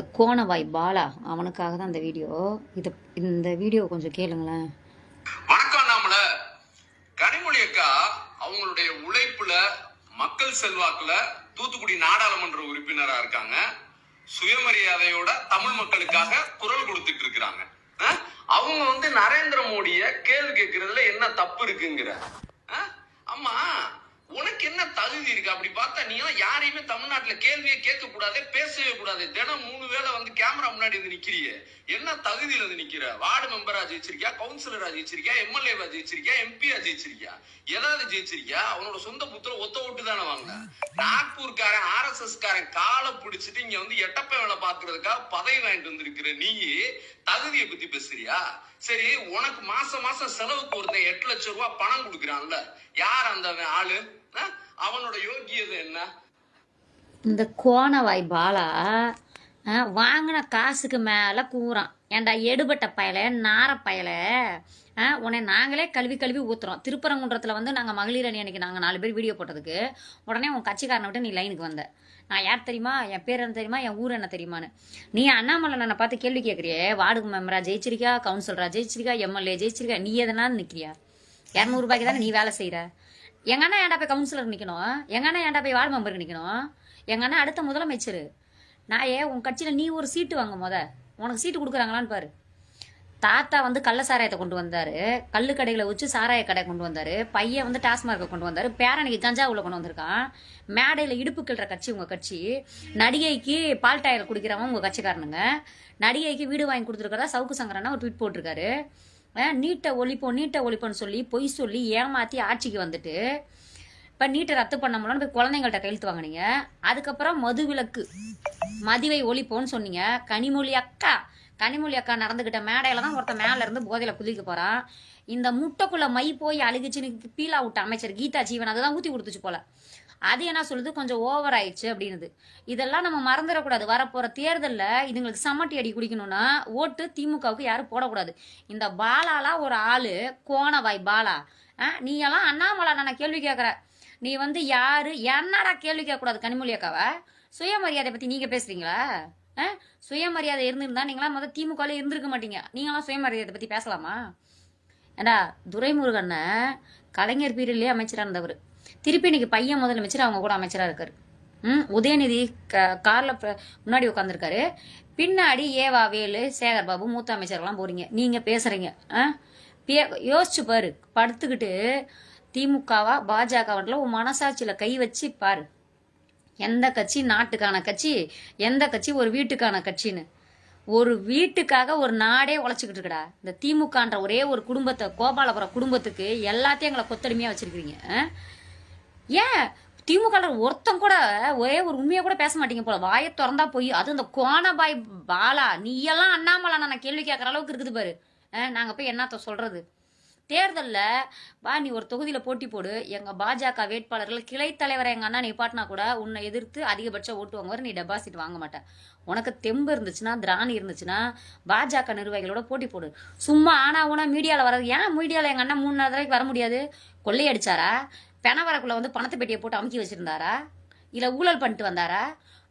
அந்த கோணவாய் பாலா அவனுக்காக தான் இந்த வீடியோ. இது இந்த வீடியோ கொஞ்சம் கேளுங்களேன். வணக்கம் நாமல கனிமொழி அக்கா அவங்களுடைய உழைப்புல மக்கள் செல்வாக்குல தூத்துக்குடி நாடாளுமன்ற உறுப்பினரா இருக்காங்க. சுயமரியாதையோட தமிழ் மக்களுக்காக குரல் கொடுத்துட்டு இருக்கிறாங்க. அவங்க வந்து நரேந்திர மோடிய கேள்வி கேட்கறதுல என்ன தப்பு இருக்குங்கிற? ஆமா உனக்கு என்ன தகுதி இருக்கு? அப்படி பார்த்தா நீ எல்லாம் யாரையுமே தமிழ்நாட்டுல கேள்வியே கேட்க கூடாது பேசவே கூடாது. தினம் மூணு வேளை வந்து கேமரா முன்னாடி வந்து நிக்கிறிய. என்ன தகுதியில வந்து நிக்கிற? வார்டு மெம்பரா ஜெயிச்சிருக்கியா? கவுன்சிலரா ஜெயிச்சிருக்கியா? எம்எல்ஏவா ஜெயிச்சிருக்கியா? எம்பியா ஜெயிச்சிருக்கியா? ஏதாவது ஜெயிச்சிருக்கியா? அவனோட சொந்த புத்திர ஒத்த ஓட்டு தானே வாங்க நாக்பூர்காரன் ஆர் எஸ் எஸ் காரன் காலை பிடிச்சிட்டு இங்க வந்து எட்டப்ப வேலை பாக்குறதுக்காக பதவி வாங்கிட்டு வந்திருக்கிற நீ தகுதியை பத்தி பேசுறியா? சரி உனக்கு மாசம் மாசம் செலவுக்கு ஒருத்தன் எட்டு லட்சம் ரூபாய் பணம் கொடுக்குறான்ல. யார் அந்த ஆளு? அவனோட யோகியதை என்ன? இந்த கோணவாய் பாலா ஆ, வாங்கின காசுக்கு மேலே கூறான். ஏன்டா எடுபட்ட பயல நார பயல? ஆ, உன்னை நாங்களே கல்வி கல்வி ஊத்துறோம். திருப்பரங்குன்றத்தில் வந்து நாங்கள் மகளிர் அணி அன்னைக்கு நாங்கள் நாலு பேர் வீடியோ போட்டதுக்கு உடனே உன் கட்சிக்காரனை விட்டு நீ லைனுக்கு வந்த. நான் யார் தெரியுமா? என் பேர் என்ன தெரியுமா? என் ஊர் என்ன தெரியுமான்னு. நீ அண்ணாமலை நான் பார்த்து கேள்வி கேட்குறியே வார்டு மெம்பரா ஜெயிச்சிருக்கா கவுன்சிலரா ஜெயிச்சிருக்கா எம்எல்ஏ ஜெயிச்சிருக்கா நீ எதனா நிற்கிறியா இரநூறுபாய்க்கு தானே நீ வேலை செய்கிற எங்க அண்ணா ஏன்டா போய் கவுன்சிலர் நிற்கணும் எங்க அண்ணா ஏன்டா போய் வார்டு மெம்பருக்கு நிற்கணும் எங்க அண்ணா அடுத்த முதலமைச்சர். நான் ஏன் உன் கட்சியில் நீ ஒரு சீட்டு வாங்க முத. உனக்கு சீட்டு கொடுக்குறாங்களான்னு பாரு. தாத்தா வந்து கள்ள சாராயத்தை கொண்டு வந்தார். கல்லு கடைகளை வச்சு சாராய கடை கொண்டு வந்தார். பையன் வந்து டாஸ்மார்க்கை கொண்டு வந்தார். பேரனுக்கு தஞ்சாவூரில் கொண்டு வந்திருக்கான். மேடையில் இடுப்பு கிள்ற கட்சி உங்கள் கட்சி. நடிகைக்கு பால் டயர் குடிக்கிறவன் உங்கள் கட்சிக்காரனுங்க. நடிகைக்கு வீடு வாங்கி கொடுத்துருக்கிறதா சவுக்கு சங்கரனா ஒரு ட்வீட் போட்டிருக்காரு. நீட்டை ஒழிப்போம் நீட்டை ஒழிப்போன்னு சொல்லி பொய் சொல்லி ஏமாத்தி ஆட்சிக்கு வந்துட்டு இப்போ நீட்டை ரத்து பண்ண முடியலன்னு போய் குழந்தைங்கள்ட்ட கையெழுத்து வாங்கினீங்க. அதுக்கப்புறம் மது விலக்கு மதிவை ஒழிப்போன்னு சொன்னீங்க. கனிமொழி அக்கா கனிமொழி அக்கா நடந்துக்கிட்ட மேடையில தான் ஒருத்தன் மேல இருந்து போதையில குதிக்க போறான். இந்த முட்டைக்குள்ள மை போய் அழுகுச்சுன்னு பீல் அவுட் அமைச்சர் கீதா ஜீவன் அதை தான் ஊத்தி கொடுத்துச்சு போல. அது என்ன சொல்லுது? கொஞ்சம் ஓவர் ஆயிடுச்சு அப்படின்னுது. இதெல்லாம் நம்ம மறந்துடக்கூடாது. வரப்போகிற தேர்தலில் இதுங்களுக்கு சம்மட்டி அடி குடிக்கணும்னா ஓட்டு திமுகவுக்கு யாரும் போடக்கூடாது. இந்த பாலாலாம் ஒரு ஆளு கோணவாய் பாலா. ஆ, நீ எல்லாம் அண்ணாமலா நான் கேள்வி கேட்குற நீ வந்து யாரு? என்னடா கேள்வி கேட்கக்கூடாது கனிமொழி அக்காவை? சுயமரியாதை பற்றி நீங்கள் பேசுறீங்களா? ஆ? சுயமரியாதை இருந்திருந்தா நீங்களாம் முதல் திமுகவில் இருந்திருக்க மாட்டீங்க. நீங்களாம் சுயமரியாதை பற்றி பேசலாமா? ஏண்டா துரைமுருகனை கலைஞர் பீரியட்லேயே அமைச்சராக இருந்தவர். திருப்பி இன்னைக்கு பையன் முதலமைச்சர் அவங்க கூட அமைச்சராக இருக்காரு. ம் உதயநிதி க காரில் முன்னாடி உட்காந்துருக்காரு பின்னாடி ஏவா வேலு சேகர் பாபு மூத்த அமைச்சர்லாம் போறீங்க. நீங்கள் பேசுகிறீங்க ஆ? பே யோசிச்சு பாரு. படுத்துக்கிட்டு திமுகவா பாஜகவன்ல உன் மனசாட்சியில் கை வச்சு பாரு. எந்த கட்சி நாட்டுக்கான கட்சி எந்த கட்சி ஒரு வீட்டுக்கான கட்சின்னு. ஒரு வீட்டுக்காக ஒரு நாடே உழைச்சிக்கிட்டு இருக்கடா. இந்த திமுகன்ற ஒரே ஒரு குடும்பத்தை கோபாலபுரம் குடும்பத்துக்கு எல்லாத்தையும் எங்களை கொத்தடிமையாக வச்சிருக்கிறீங்க. ஏன்? திமுக ஒருத்தன் கூட ஒரே ஒரு உண்மையை கூட பேச மாட்டீங்க போல. வாயை திறந்தா போய் அது இந்த கோணபாய் பாலா நீ எல்லாம் அண்ணாமலா நான் கேள்வி கேட்குற அளவுக்கு இருக்குது பாரு. நாங்கள் போய் என்னத்த சொல்கிறது தேர்தலில் வா நீ ஒரு தொகுதியில் போட்டி போடு. எங்கள் பாஜக வேட்பாளர்கள் கிளை தலைவரை எங்கள் அண்ணா நிப்பாட்டினா கூட உன்னை எதிர்த்து அதிகபட்ச ஓட்டு வாங்குவார் நீ டெபாசிட் வாங்க மாட்டேன் உனக்கு தெம்பு இருந்துச்சுன்னா திராணி இருந்துச்சுன்னா பாஜக நிர்வாகிகளோட போட்டி போடு. சும்மா ஆனா ஊனா மீடியாவில் வர்றது. ஏன் மீடியாவில் எங்கள் அண்ணன் மூணு நாள் வரைக்கும் வர முடியாது? கொள்ளையடிச்சாரா? பெணவரக்குள்ள வந்து பணத்தை பெட்டியை போட்டு அமுக்கி வச்சிருந்தாரா? இல்லை ஊழல் பண்ணிட்டு வந்தாரா?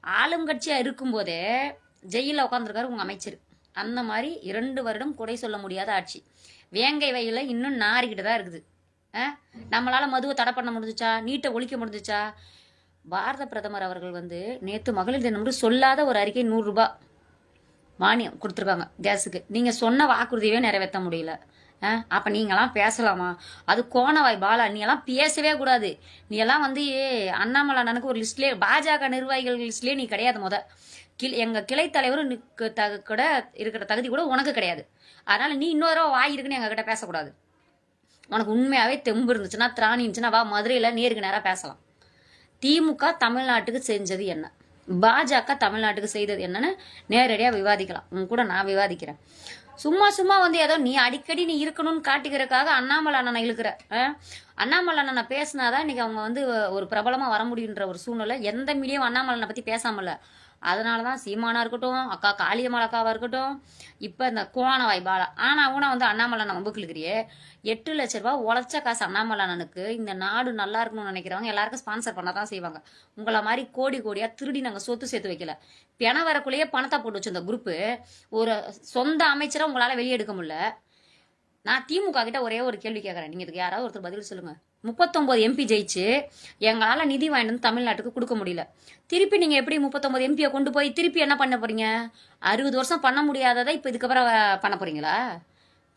ஆளுங்கட்சியாக இருக்கும்போதே ஜெயிலில் உட்காந்துருக்காரு உங்கள் அமைச்சர். அந்த மாதிரி இரண்டு வருடம் குறை சொல்ல முடியாத ஆட்சி. வேங்கை வயலில் இன்னும் நாறிக்கிட்டு தான் இருக்குது. நம்மளால் நம்மளால மதுவை தடை பண்ண முடிஞ்சுச்சா? நீட்டை ஒழிக்க முடிஞ்சுச்சா? பாரத பிரதமர் அவர்கள் வந்து நேற்று மகளிர் தினம் சொல்லாத ஒரு அறிக்கை நூறுரூபா மானியம் கொடுத்துருக்காங்க கேஸுக்கு. நீங்கள் சொன்ன வாக்குறுதியவே நிறைவேற்ற முடியல. அப்போ நீங்களாம் பேசலாமா? அது கோணவாய் பாலா நீ எல்லாம் பேசவே கூடாது. நீ எல்லாம் வந்து அண்ணாமலை அண்ணனுக்கு ஒரு லிஸ்ட்லேயே பாஜக நிர்வாகிகள் லிஸ்ட்லேயே நீ கிடையாது முத. கிளை எங்கள் கிளை தலைவர் தகு கூட இருக்கிற தகுதி கூட உனக்கு கிடையாது. அதனால நீ இன்னொரு தடவை வாய் இருக்குன்னு எங்ககிட்ட பேசக்கூடாது. உனக்கு உண்மையாகவே தெம்பு இருந்துச்சுன்னா திராணி இருந்துச்சுன்னா வா மதுரையில் நேருக்கு நேராக பேசலாம். திமுக தமிழ்நாட்டுக்கு செஞ்சது என்ன? பாஜக தமிழ்நாட்டுக்கு செய்தது என்னன்னு நேரடியாக விவாதிக்கலாம். உன் கூட நான் விவாதிக்கிறேன். சும்மா சும்மா வந்து ஏதோ நீ அடிக்கடி நீ இருக்கணும்னு காட்டிக்கிறதுக்காக அண்ணாமலை அண்ணனை இழுக்கிற. அண்ணாமலை அண்ணனை பேசினாதான் இன்னைக்கு அவங்க வந்து ஒரு பிரபலமாக வர முடியுன்ற ஒரு சூழ்நிலை. எந்த மீடியாவும் அண்ணாமலை பத்தி பற்றி பேசாமல அதனால தான் சீமானா இருக்கட்டும் அக்கா காளியம்மாள் அக்காவாக இருக்கட்டும் இப்போ இந்த கோணவாய் பாலா. ஆனால் ஊனா வந்து அண்ணாமலை நம்ம கிழக்கிறியே எட்டு லட்ச ரூபா உழைச்ச காசு அண்ணாமலை அண்ணனுக்கு இந்த நாடு நல்லா இருக்கணும்னு நினைக்கிறவங்க எல்லாருக்கும் ஸ்பான்சர் பண்ண தான் செய்வாங்க. உங்களை மாதிரி கோடி கோடியாக திருடி நாங்கள் சொத்து சேர்த்து வைக்கல. பிண வரக்குள்ளேயே பணத்தை போட்டு வச்சிருந்த குரூப்பு ஒரு சொந்த அமைச்சரை உங்களால் வெளியே எடுக்க முடியல. நான் திமுக கிட்ட ஒரே ஒரு கேள்வி கேட்குறேன் நீங்கள் இதுக்கு யாராவது ஒருத்தர் பதில் சொல்லுங்க. முப்பத்தொம்போது எம்பி ஜெயிச்சு எங்களால் நிதி வாங்கிட்டு வந்து தமிழ்நாட்டுக்கு கொடுக்க முடியல. திருப்பி நீங்கள் எப்படி முப்பத்தொம்போது எம்பியை கொண்டு போய் திருப்பி என்ன பண்ண போறீங்க? அறுபது வருஷம் பண்ண முடியாததை இப்போ இதுக்கப்புறம் பண்ண போறீங்களா?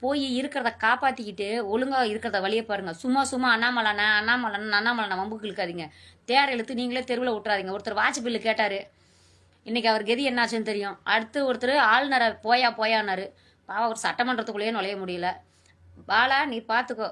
போய் இருக்கிறத காப்பாற்றிக்கிட்டு ஒழுங்காக இருக்கிறத வழியை பாருங்க. சும்மா சும்மா அண்ணாமலான அண்ணாமலான அண்ணாமலான வம்புக்கு இழுக்காதீங்க தேர் இழுத்து நீங்களே தெருவில் விட்டுறாதீங்க. ஒருத்தர் வாட்ச் பில்லு கேட்டார். இன்னைக்கு அவர் கெதி என்னாச்சுன்னு தெரியும். அடுத்து ஒருத்தர் ஆளுநரை போயா போயானாரு பாவம் ஒரு சட்டமன்றத்துக்குள்ளேயே நுழைய முடியல. பாலா நீ பார்த்துக்கோ